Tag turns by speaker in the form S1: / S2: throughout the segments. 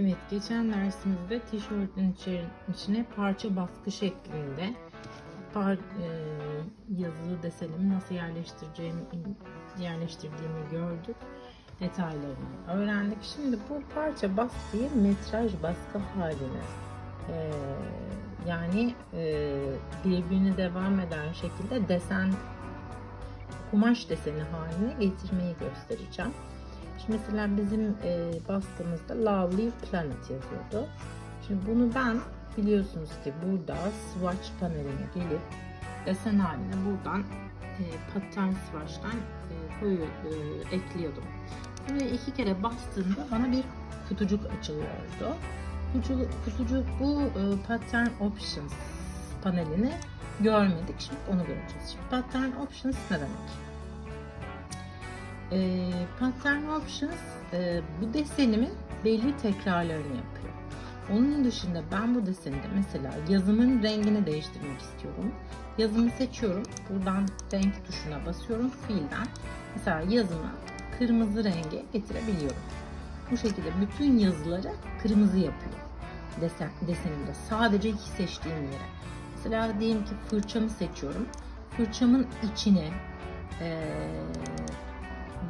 S1: Evet, geçen dersimizde tişörtün içine parça baskı şeklinde par, e, yazılı desenimi nasıl yerleştireceğimi yerleştirdiğimi gördük. Detaylarını öğrendik. Şimdi bu parça baskıyı metraj baskı haline e, yani e, birbirine devam eden şekilde desen kumaş deseni haline getirmeyi göstereceğim. Şimdi mesela bizim e, baskımızda Lovely Planet yazıyordu. Şimdi bunu ben biliyorsunuz ki burada swatch paneline gelip desen haline buradan e, pattern swatch'tan e, koyu e, ekliyordum. Buraya iki kere bastığımda bana bir kutucuk açılıyordu. Kutucuk, kutucuk bu e, pattern options panelini görmedik. Şimdi onu göreceğiz. Şimdi pattern options ne demek? E, pattern options e, bu desenimin belli tekrarlarını yapıyor. Onun dışında ben bu deseninde mesela yazımın rengini değiştirmek istiyorum. Yazımı seçiyorum. Buradan renk tuşuna basıyorum. Fiilden. Mesela yazımı kırmızı renge getirebiliyorum. Bu şekilde bütün yazıları kırmızı yapıyor. Desen, desenimde. Sadece iki seçtiğim yere. Mesela diyelim ki fırçamı seçiyorum. Fırçamın içine eee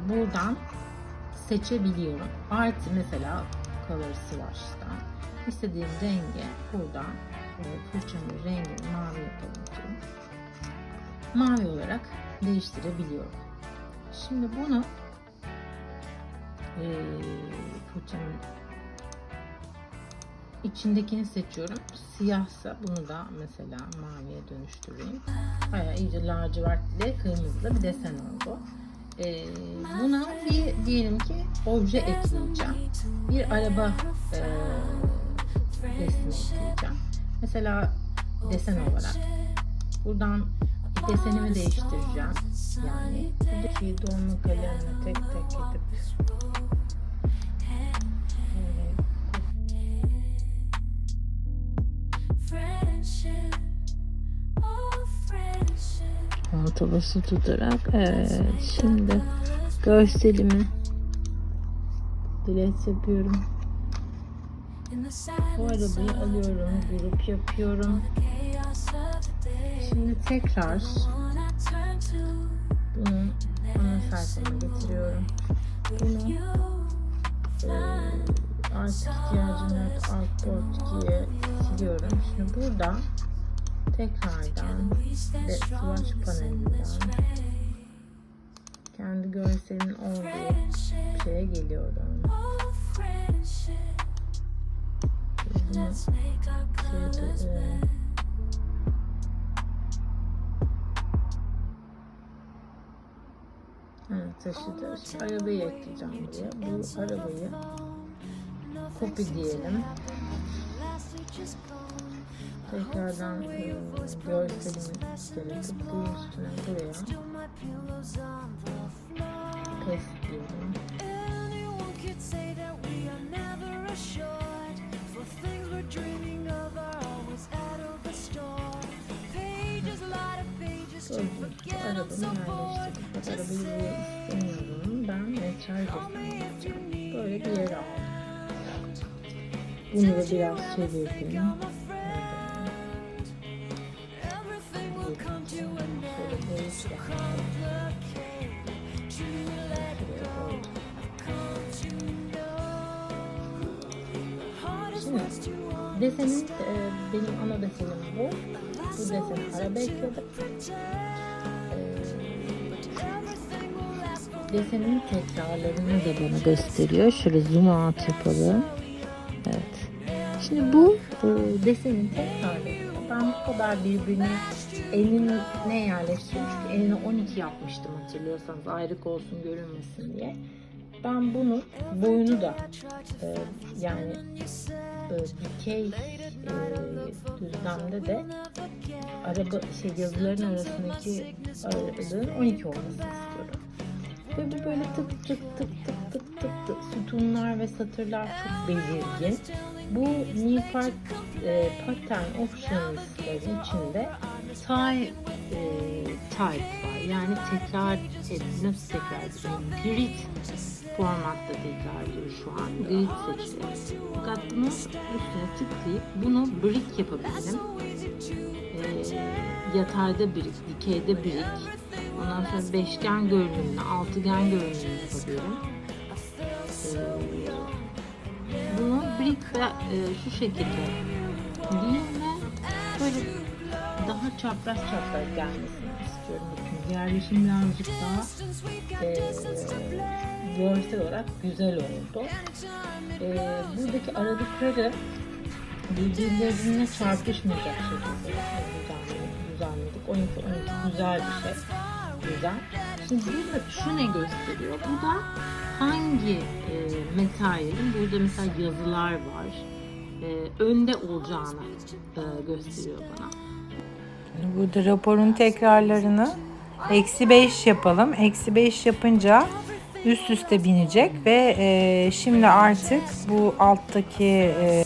S1: buradan seçebiliyorum. Artı mesela Color Swatch'tan istediğim renge buradan e, fırçamın rengini mavi yapalım diyorum. Mavi olarak değiştirebiliyorum. Şimdi bunu e, fırçamın içindekini seçiyorum. Siyahsa bunu da mesela maviye dönüştüreyim. Bayağı iyice lacivert ile kırmızılı bir desen oldu. Ee, buna bir diyelim ki obje ekleyeceğim. Bir araba e, resmi ekleyeceğim. Mesela desen olarak buradan desenimi değiştireceğim. Yani buradaki dolma kalemini tek tek gidip otobüsü tutarak evet şimdi görselimi delete yapıyorum.
S2: In the
S1: Bu arabayı alıyorum, grup yapıyorum. Şimdi tekrar bunu ana sayfama getiriyorum. Bunu e, artık ihtiyacım yok artboard diye siliyorum. Şimdi burada tekrardan ve swatch panelinden kendi görselimin olduğu şeye geliyorum. Bunu yapıyorum. Evet taşıdı. Şimdi arabayı ekleyeceğim buraya. Bu arabayı copy diyelim. Tekrardan e, görselimi gerekip bu üstüne buraya paste diyelim.
S2: Forget. I'm
S1: Arabamı
S2: to
S1: arabayı buraya istemiyorum. Ben yapacağım.
S2: need
S1: Böyle bir yere aldım. Bunu da biraz çevirdim. Desenin e, benim ana desenim bu. Bu
S2: will last for
S1: Desenin tekrarlarını da bana gösteriyor. Şöyle zoom out yapalım. Şimdi bu e, desenin tekrarları. Ben bu kadar birbirine eline yerleştirmiş. Çünkü eline 12 yapmıştım hatırlıyorsanız ayrık olsun görünmesin diye. Ben bunu boyunu da e, yani e, dikey e, düzlemde de araba şey yazıların arasındaki aralığın 12 olmasını istiyorum. Ve bu böyle tık tık tık tık tık tık tık sütunlar ve satırlar çok belirgin. Bu Newpart e, Pattern Options'ların içinde tie e, type var. Yani tekrar et, nasıl tekrar ediyorum? Grid formatta tekrar ediyor şu an. Grid seçiyorum. Fakat bunu üstüne tıklayıp bunu brick yapabilirim. E, yatayda brick, dikeyde brick. Ondan sonra beşgen görünümlü, altıgen görünümlü yapabilirim. E, bunu brick e, şu şekilde değil ve böyle daha çapraz çapraz gelmesini istiyorum. Bakın yerleşim birazcık daha e, görsel olarak güzel oldu. E, buradaki aralıkları birbirlerine çarpışmayacak şekilde düzenledik. 12 12 güzel bir şey. Güzel. Şimdi burada şu ne gösteriyor? Bu da hangi e, materyalin burada mesela yazılar var. E, önde olacağını e, gösteriyor bana.
S3: Burada raporun tekrarlarını eksi 5 yapalım. Eksi 5 yapınca üst üste binecek ve e, şimdi artık bu alttaki e,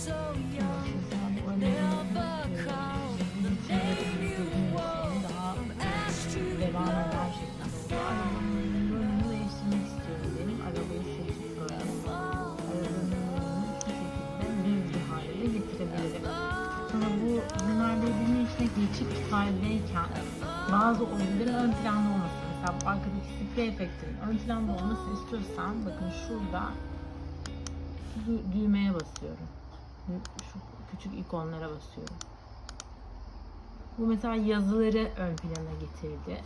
S1: bazı oyunların ön planda olması. Mesela bu arkadaki sprey efektinin ön planda olmasını istiyorsan bakın şurada dü- düğmeye basıyorum. Şu küçük ikonlara basıyorum. Bu mesela yazıları ön plana getirdi.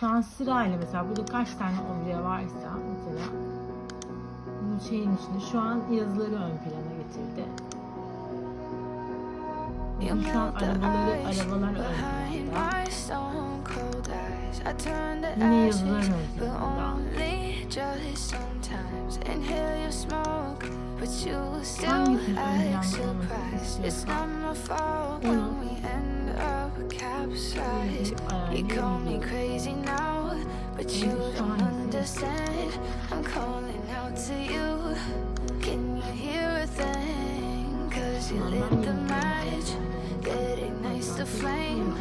S1: Şu an sırayla mesela burada kaç tane obje varsa mesela bu şeyin içinde şu an yazıları ön plana getirdi.
S2: You
S1: Şu an
S2: melt the
S1: arabaları,
S2: ice
S1: arabalar ön
S2: behind my stone cold eyes. I turn
S1: the
S2: ashes, but only just sometimes. Inhale your smoke, but you still act surprised. It's not my fault when we end up capsized. You call me crazy now, but you don't understand. I'm calling out to you. Can you hear a thing? Cause you lit flame.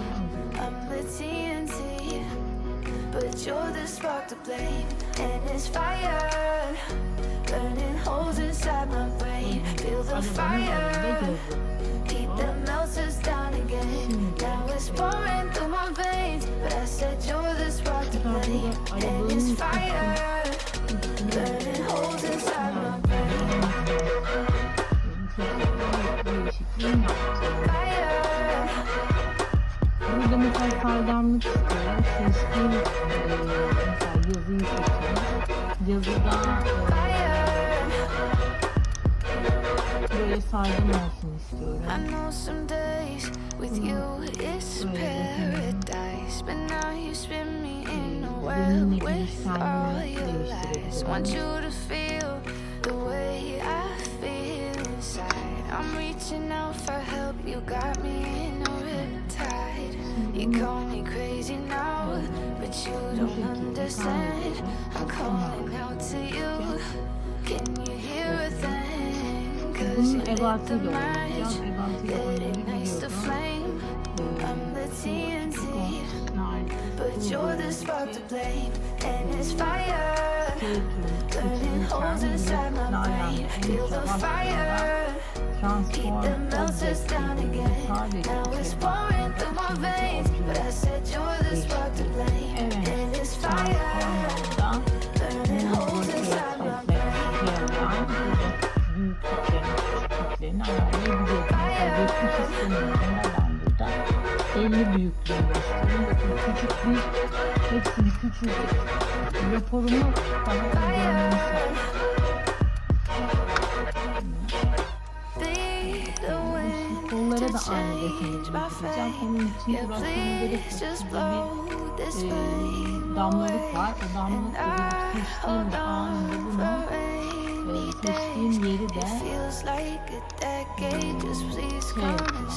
S2: I'm the TNT, but you're the spark to blame. And it's fire, burning holes inside my brain. Feel the fire, heat that melts us down again. Now it's pouring through my veins, but I said you're the spark to blame. And it's fire, burning holes inside my brain.
S1: faydalanmak istiyorum. Çünkü e, mesela yazıyı seçiyorum.
S2: Want you to feel the way I feel inside. I'm reaching out for help, you got me call me crazy now, but you don't understand. I'm calling out to you. Can you hear a thing? Cause you
S1: Bunun
S2: lit the match that ignites the
S1: oynayabiliyorum.
S2: flame. I'm the TNT, but you're the spark to blame, and it's fire. Burning holes inside my brain. Feel the fire. Heat that melts down again. Now it's pouring through my veins, but I said you're the spark to blame, and it's fire.
S1: 50 büyüklüğünü istiyorum. Bakın küçük büyük hepsini küçültüp raporumu
S2: the wind
S1: Kollara da aynı
S2: my
S1: yapacağım. Onun için uğraşmama gerek yok. bir e, damlalık var. O bir
S2: I hold
S1: seçtiğim anında bunu e, seçtiğim yeri de
S2: please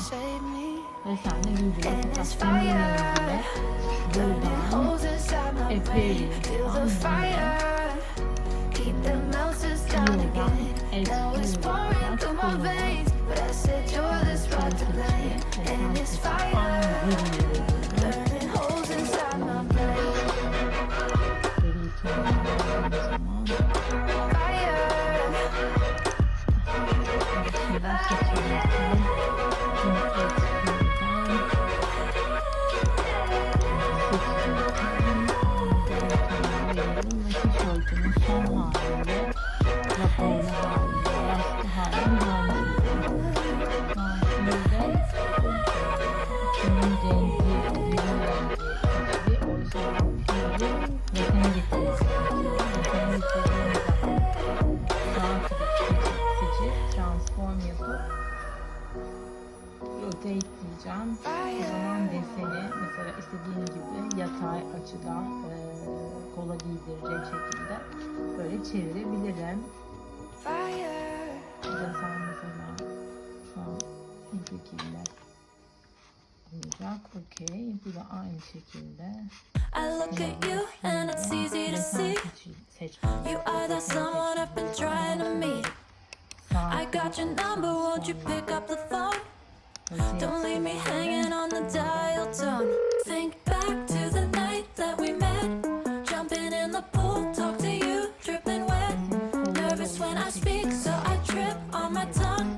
S1: şey yapacağım. efsane
S2: videolar
S1: fotoğraflarını
S2: yayınladılar.
S1: Buradan
S2: Efe'ye
S1: Buradan
S2: Efe'ye
S1: olarak
S2: kullanıyorum. And it's
S1: kullanıyorum. Gerekiyor. Resene getirdiğim zaman sağ klik seçip, seçip transform yapıp rotate diyeceğim. O zaman deseni mesela istediğim gibi yatay açıda e, kola giydirecek şekilde böyle çevirebilirim.
S2: Fire.
S1: Desen mesela şu an bu şekilde olacak. Okey. Bu da aynı şekilde.
S4: I look at you and it's easy to see. You are the someone I've been trying to meet. I got your number, won't you pick up the phone? Don't leave me hanging on the dial tone. Think I talk